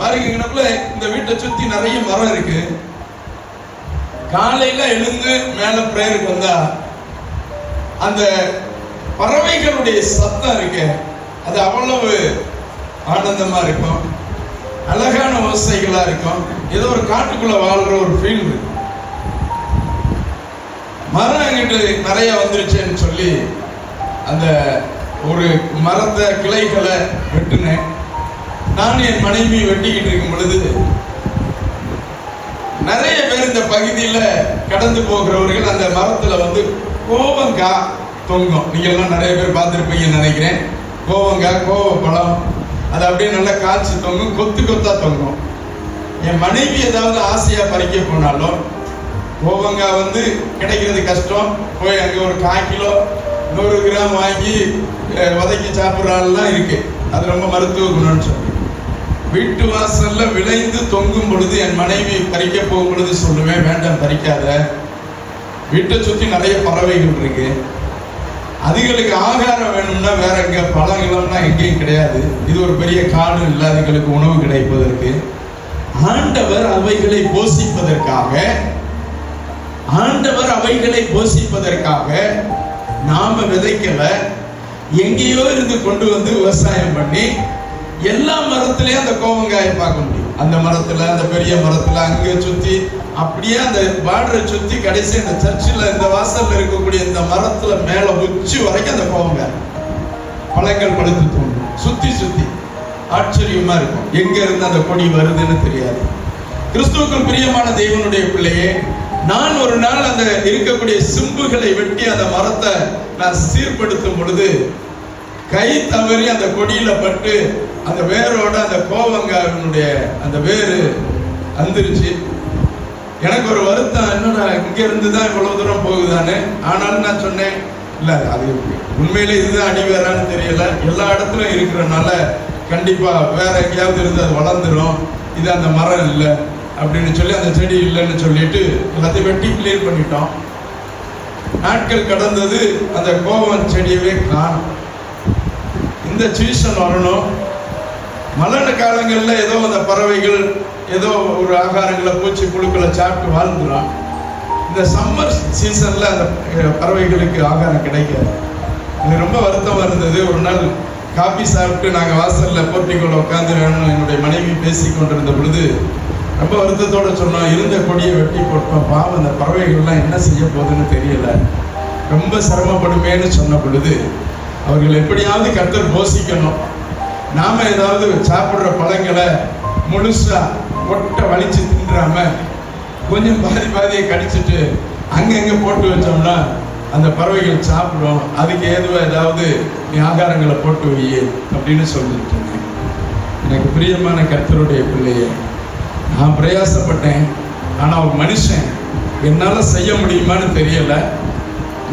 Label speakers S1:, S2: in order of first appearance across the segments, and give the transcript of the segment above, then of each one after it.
S1: பாருங்கனப்புல இந்த வீட்டை சுத்தி நிறைய மரம் இருக்கு காலையில எழுந்து மேல பிரேயருக்கு வந்தா அந்த பறவைகளுடைய சத்தம் இருக்கு அது அவ்வளவு ஆனந்தமா இருக்கும் அழகான ஓசைகளா இருக்கும் ஏதோ ஒரு காட்டுக்குள்ள வாழ்ற ஒரு ஃபீல் மரம் எங்கிட்டு நிறைய வந்துருச்சுன்னு சொல்லி அந்த ஒரு மரத்தை கிளைகளை வெட்டுனேன் நான் என் மனைவி வெட்டிக்கிட்டு இருக்கும் பொழுது நிறைய பேர் இந்த பகுதியில் கடந்து போகிறவர்கள் அந்த மரத்தில் வந்து கோபங்கா தொங்கும் நீங்கள்லாம் நிறைய பேர் பார்த்துருப்பீங்கன்னு நினைக்கிறேன் கோவங்கா கோவப்பழம் அது அப்படியே நல்லா காய்ச்சி தொங்கும் கொத்து கொத்தா தொங்கும் என் மனைவி ஏதாவது ஆசையாக பறிக்க போனாலும் கோவங்கா வந்து கிடைக்கிறது கஷ்டம் போய் அங்கே ஒரு கால் கிலோ நூறு கிராம் வாங்கி வதக்கி சாப்பிட்றாலாம் இருக்குது அது ரொம்ப மருத்துவ குணம்னு சொல்லுவோம் வீட்டு வாசல்ல விளைந்து தொங்கும் பொழுது என் மனைவி பறிக்க போகும் பொழுது சொல்லுவேன் வேண்டாம் பறிக்காத வீட்டை சுற்றி நிறைய பறவைகள் இருக்கு அதுகளுக்கு ஆகாரம் வேணும்னா வேற எங்க பழங்களம்னா எங்கேயும் கிடையாது இது ஒரு பெரிய காடு இல்லை அதுகளுக்கு உணவு கிடைப்பதற்கு ஆண்டவர் அவைகளை போஷிப்பதற்காக ஆண்டவர் அவைகளை போஷிப்பதற்காக நாம விதைக்கல எங்கேயோ இருந்து கொண்டு வந்து விவசாயம் பண்ணி எல்லா மரத்திலையும் அந்த கோவங்காய பார்க்க முடியும் அந்த மரத்துல அந்த பெரிய மரத்துல அங்கே சுத்தி அப்படியே அந்த பார்டரை சுத்தி கடைசி அந்த சர்ச்சில் இந்த வாசல்ல இருக்கக்கூடிய இந்த மரத்துல மேல உச்சி வரைக்கும் அந்த கோவங்காய் பழங்கள் படுத்து தோணும் சுத்தி சுத்தி ஆச்சரியமா இருக்கும் எங்க இருந்து அந்த கொடி வருதுன்னு தெரியாது கிறிஸ்துவுக்கும் பிரியமான தெய்வனுடைய பிள்ளையே நான் ஒரு நாள் அந்த இருக்கக்கூடிய சிம்புகளை வெட்டி அந்த மரத்தை நான் சீர்படுத்தும் பொழுது கை தவறி அந்த கொடியில பட்டு அந்த வேரோட அந்த கோவங்காவினுடைய அந்த வேறு வந்துருச்சு எனக்கு ஒரு வருத்தம் இன்னும் நான் இங்க இருந்து தான் இவ்வளவு தூரம் போகுதானே ஆனாலும் நான் சொன்னேன் இல்ல அது உண்மையில இதுதான் அணிவேறான்னு தெரியல எல்லா இடத்துலயும் இருக்கிறனால கண்டிப்பா வேற எங்கேயாவது இருந்து அது வளர்ந்துடும் இது அந்த மரம் இல்லை அப்படின்னு சொல்லி அந்த செடி இல்லைன்னு சொல்லிட்டு எல்லாத்தையும் வெட்டி கிளியர் பண்ணிட்டோம் நாட்கள் கடந்தது அந்த கோவன் செடியவே காணும் இந்த சீசன் வரணும் மலன காலங்களில் ஏதோ அந்த பறவைகள் ஏதோ ஒரு ஆகாரங்களை பூச்சி புழுக்களை சாப்பிட்டு வாழ்ந்துடும் இந்த சம்மர் சீசனில் அந்த பறவைகளுக்கு ஆகாரம் கிடைக்காது எனக்கு ரொம்ப வருத்தமாக இருந்தது ஒரு நாள் காஃபி சாப்பிட்டு நாங்கள் வாசலில் உட்காந்து வேணும்னு என்னுடைய மனைவி பேசி கொண்டிருந்த பொழுது ரொம்ப வருத்தத்தோடு சொன்னோம் இருந்த கொடியை வெட்டி போட்டோம் பாவம் அந்த பறவைகள்லாம் என்ன செய்ய போகுதுன்னு தெரியலை ரொம்ப சிரமப்படுமேன்னு சொன்ன பொழுது அவர்கள் எப்படியாவது கத்தர் போசிக்கணும் நாம ஏதாவது சாப்பிட்ற பழங்களை முழுசா ஒட்ட வலிச்சு தின்றாம கொஞ்சம் பாதி பாதியை கடிச்சிட்டு அங்கங்கே போட்டு வச்சோம்னா அந்த பறவைகள் சாப்பிடும் அதுக்கு ஏதுவா ஏதாவது நீ ஆகாரங்களை போட்டு வை அப்படின்னு சொல்லிட்டு இருந்தேன் எனக்கு பிரியமான கர்த்தருடைய பிள்ளையை நான் பிரயாசப்பட்டேன் ஆனால் ஒரு மனுஷன் என்னால் செய்ய முடியுமான்னு தெரியலை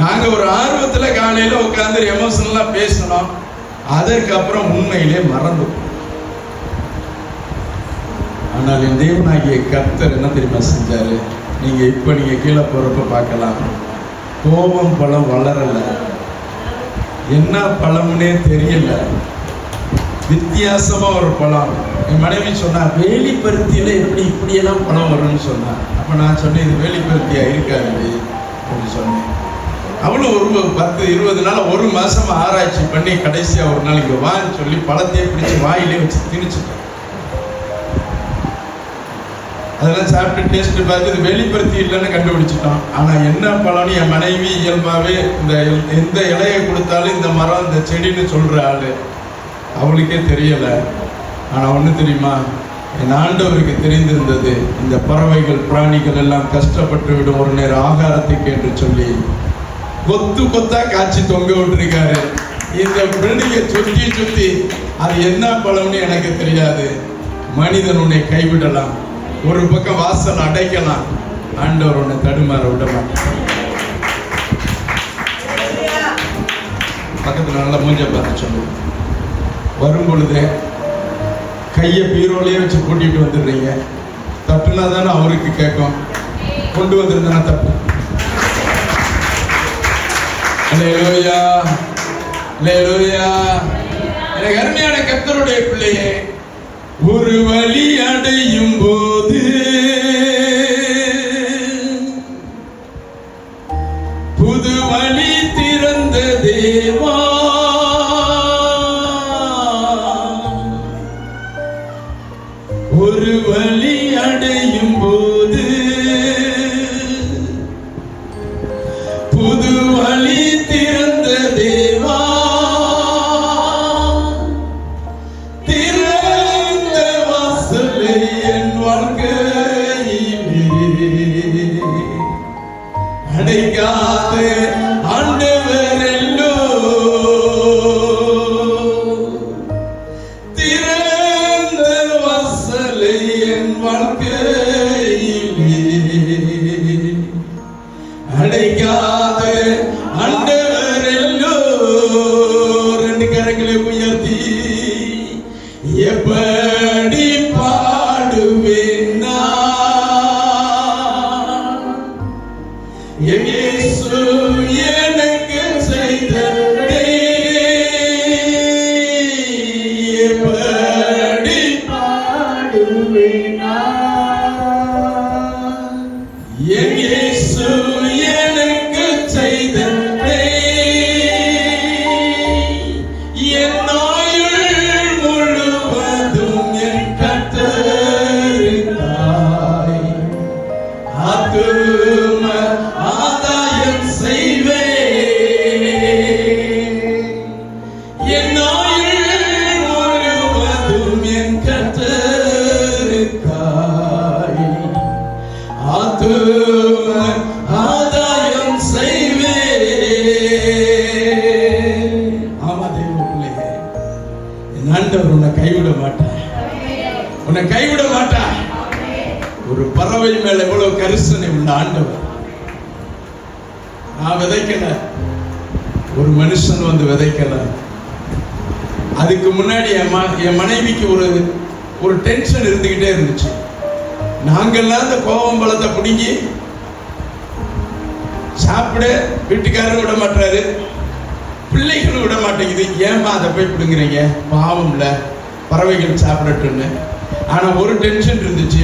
S1: நாங்கள் ஒரு ஆர்வத்தில் காலையில் உட்காந்து எமோஷனலாக பேசணும் அதற்கப்புறம் உண்மையிலே மறந்து ஆனால் என் தேவனாகிய கர்த்தர் என்ன தெரியுமா செஞ்சார் நீங்கள் இப்போ நீங்கள் கீழே போகிறப்ப பார்க்கலாம் கோபம் பழம் வளரலை என்ன பழம்னே தெரியல வித்தியாசமாக ஒரு பழம் என் மனைவி சொன்னார் வேலிப்பருத்தியில் எப்படி இப்படியெல்லாம் பழம் வரும்னு சொன்னார் அப்போ நான் சொன்னேன் இது வேலிப்பருத்தியாக இருக்காது அப்படின்னு சொன்னேன் அவளும் ஒரு பத்து இருபது நாள் ஒரு மாதம் ஆராய்ச்சி பண்ணி கடைசியாக ஒரு நாள் இங்கே வான்னு சொல்லி பழத்தையே பிடிச்சி வாயிலே வச்சு திணிச்சுட்டேன் அதெல்லாம் சாப்பிட்டு டேஸ்ட் பார்த்து இது வெளிப்படுத்தி இல்லைன்னு கண்டுபிடிச்சிட்டான் ஆனால் என்ன பழம்னு என் மனைவி இயல்பாகவே இந்த எந்த இலையை கொடுத்தாலும் இந்த மரம் இந்த செடின்னு சொல்கிற ஆள் அவளுக்கே தெரியலை ஆனால் ஒன்று தெரியுமா என் ஆண்டவருக்கு தெரிந்திருந்தது இந்த பறவைகள் பிராணிகள் எல்லாம் கஷ்டப்பட்டு விடும் ஒரு நேரம் ஆகாரத்துக்கு என்று சொல்லி கொத்து கொத்தா காய்ச்சி தொங்க விட்டுருக்காரு இந்த பிள்ளைங்க சுத்தி சுத்தி அது என்ன பழம்னு எனக்கு தெரியாது மனிதன் உன்னை கைவிடலாம் ஒரு பக்கம் வாசல் அடைக்கலாம் ஆண்டவர் உன்னை தடுமாற விடலாம் பக்கத்தில் நல்லா மூஞ்ச பார்த்து சொல்லுவோம் வரும் பொழுது கையை பீரோலையே வச்சு கூட்டிட்டு வந்துடுறீங்க தப்புனா தானே அவருக்கு கேட்கும் கொண்டு வந்துருந்தானே தப்பு அலையலூயா அலையலூயா எனக்கு அருமையான கத்தருடைய பிள்ளையே ஒரு வழி அடையும் போது புது வழி திறந்த தேவா ஒரு வழி കളിക്കാതെ ആണ്ടവരല്ലോ തിരന്ന വസലയൻ വളർക്കയിലേ അടയ്ക്കാതെ ആണ്ടവരല്ലോ രണ്ട് കരങ്ങളെ ഉയർത്തി എപ്പ Yeah. yeah. ஆண்டவர் உன்னை கைவிட மாட்டார் உன்னை கைவிட மாட்டார் ஒரு பறவை மேல எவ்வளவு கரிசனை உள்ள ஆண்டவர் நான் விதைக்கல ஒரு மனுஷன் வந்து விதைக்கல அதுக்கு முன்னாடி என் மனைவிக்கு ஒரு ஒரு டென்ஷன் இருந்துகிட்டே இருந்துச்சு நாங்கள்லாம் அந்த கோபம் பழத்தை பிடிங்கி சாப்பிட வீட்டுக்காரர் விட மாட்டாரு பிள்ளைகளும் விட மாட்டேங்குது ஏமா அதை போய் கொடுங்குறீங்க பாவம்ல பறவைகள் சாப்பிடட்டுன்னு ஆனால் ஒரு டென்ஷன் இருந்துச்சு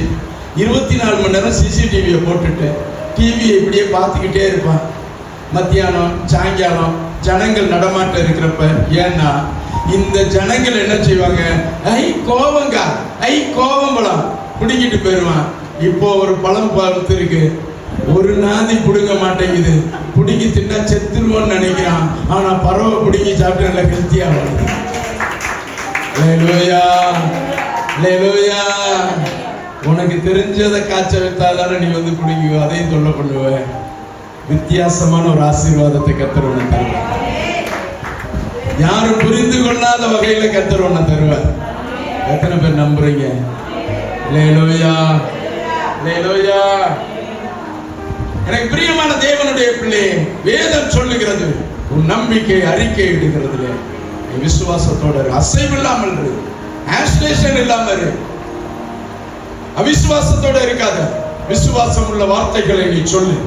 S1: இருபத்தி நாலு மணி நேரம் சிசிடிவியை போட்டுட்டு டிவியை இப்படியே பார்த்துக்கிட்டே இருப்பான் மத்தியானம் சாயங்காலம் ஜனங்கள் நடமாட்டம் இருக்கிறப்ப ஏன்னா இந்த ஜனங்கள் என்ன செய்வாங்க ஐ கோவங்கா ஐ பழம் பிடிக்கிட்டு போயிடுவான் இப்போ ஒரு பழம் பார்த்து இருக்கு ஒரு நாதி பிடுங்க மாட்டேங்குது பிடுங்கி தின்னா செத்துருவோம்னு நினைக்கிறான் ஆனா பறவை பிடுங்கி சாப்பிட்டு நல்ல ஹெல்த்தியா உனக்கு தெரிஞ்சதை காய்ச்ச வைத்தாதான நீ வந்து பிடிக்குவோ அதையும் சொல்ல பண்ணுவ வித்தியாசமான ஒரு ஆசீர்வாதத்தை கத்தர் ஒண்ணு தருவ யாரும் புரிந்து கொள்ளாத வகையில கத்தர் ஒண்ணு தருவ எத்தனை பேர் நம்புறீங்க லேலோயா லேலோயா எனக்கு பிரியமான தேவனுடைய பிள்ளையே வேதம் சொல்லுகிறது உன் நம்பிக்கை அறிக்கை இடுகிறது விசுவாசத்தோட அசைவு இல்லாமல் இரு ஆஸ்லேஷன் இல்லாம இரு அவிசுவாசத்தோட இருக்காத விசுவாசம் உள்ள வார்த்தைகளை நீ சொல்லு